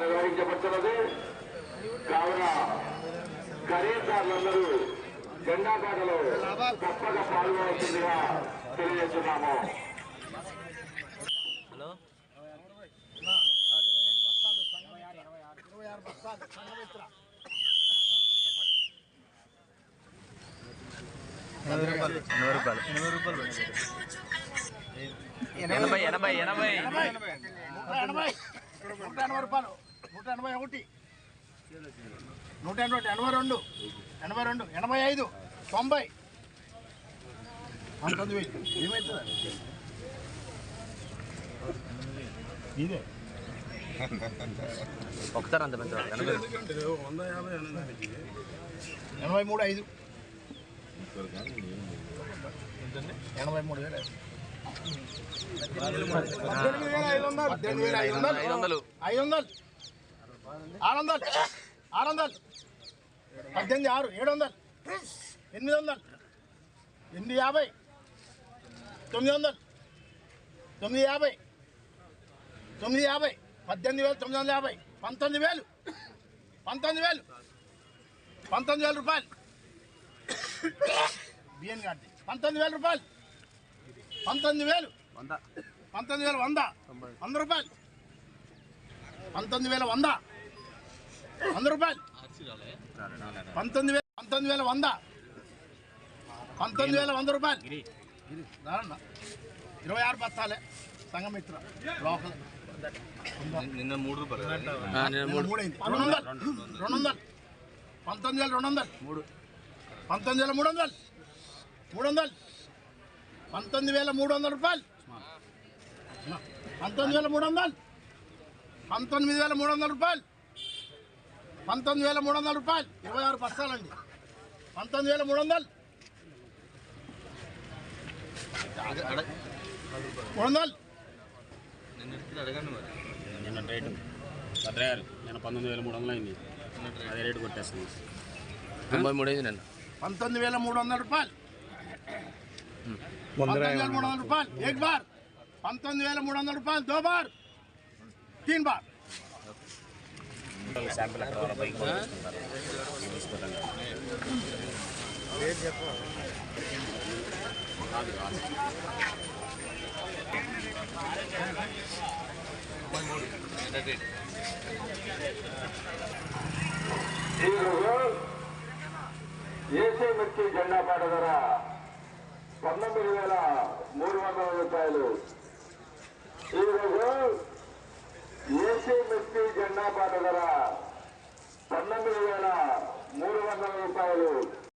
నిర్వహించబడుతున్నది కావున ఖరీదారులందరూ జెండా పాటలో తప్పక పాల్గొనాల్సిందిగా తెలియజేస్తున్నాము. ఎనభై ఎనభై ఎనభై. నూట ఎనభై. నూట ఎనభై రూపాయలు. నూట ఎనభై ఒకటి. నూట ఎనభై ఒకటి, ఎనభై రెండు. ఎనభై రెండు ఎనభై ఐదు తొంభై. పంతొమ్మిది వేలు ఏమవుతుంది ఇదే. ఒకసారి అంత పెద్ద ఎనభై. ఎనభై మూడు ఐదు. ఎనభై మూడు వేలు ఐదు వందలు ఐదు వందలు ఆరు వందలు. ఆరు వందలు. పద్దెనిమిది ఆరు ఏడు వందలు. ఎనిమిది వందలు. ఎనిమిది యాభై. తొమ్మిది వందలు. తొమ్మిది యాభై. తొమ్మిది యాభై. పద్దెనిమిది వేలు తొమ్మిది వందల యాభై. పంతొమ్మిది వేలు. పంతొమ్మిది వేలు. పంతొమ్మిది వేల రూపాయలు. బియ్యం గాడి పంతొమ్మిది వేల రూపాయలు. పంతొమ్మిది వేలు. పంతొమ్మిది వేల వంద. వంద రూపాయలు. పంతొమ్మిది వేల వంద. వంద రూపాయలు. పంతొమ్మిది వేల పంతొమ్మిది వేల వంద. పంతొమ్మిది వేల వంద రూపాయలు. ఇరవై ఆరు బస్తాలే సంగమిత్ర లోకల్. నిన్న మూడు రూపాయలు మూడు మూడు. అయింది రెండు వందలు రెండు వందలు. పంతొమ్మిది వేల రెండు వందలు. మూడు. పంతొమ్మిది వేల మూడు వందలు. మూడు వందలు. పంతొమ్మిది వేల మూడు వందల రూపాయలు. పంతొమ్మిది వేల మూడు వందలు. పంతొమ్మిది వేల మూడు వందల రూపాయలు. పంతొమ్మిది వేల మూడు వందల రూపాయలు. ఇరవై ఆరు బస్తాలండి. పంతొమ్మిది వేల మూడు వందలు. మూడు వందలు. నిన్న రేటు. పద్రారు నిన్న పంతొమ్మిది వేల మూడు వందలు అయింది అదే రేటు కొట్టేస్తుంది తొంభై మూడు అయింది నిన్న. పంతొమ్మిది వేల మూడు వందల రూపాయలు. పంతొమ్మిది వేల మూడు వందల రూపాయలు. ఏక్ బార్. పంతొమ్మిది వేల మూడు వందల రూపాయలు. దో బార్. తీన్ బార్. శాంపిల్ అక్కడ బైక్ వాళ్ళు ఏసీ మిర్చి జెండా పాట ధర పంతొమ్మిది వేల మూడు వందల రూపాయలు ఈరోజు ఏసీ మిర్చి జెండా పాట ధర పంతొమ్మిది వేల మూడు వందల రూపాయలు.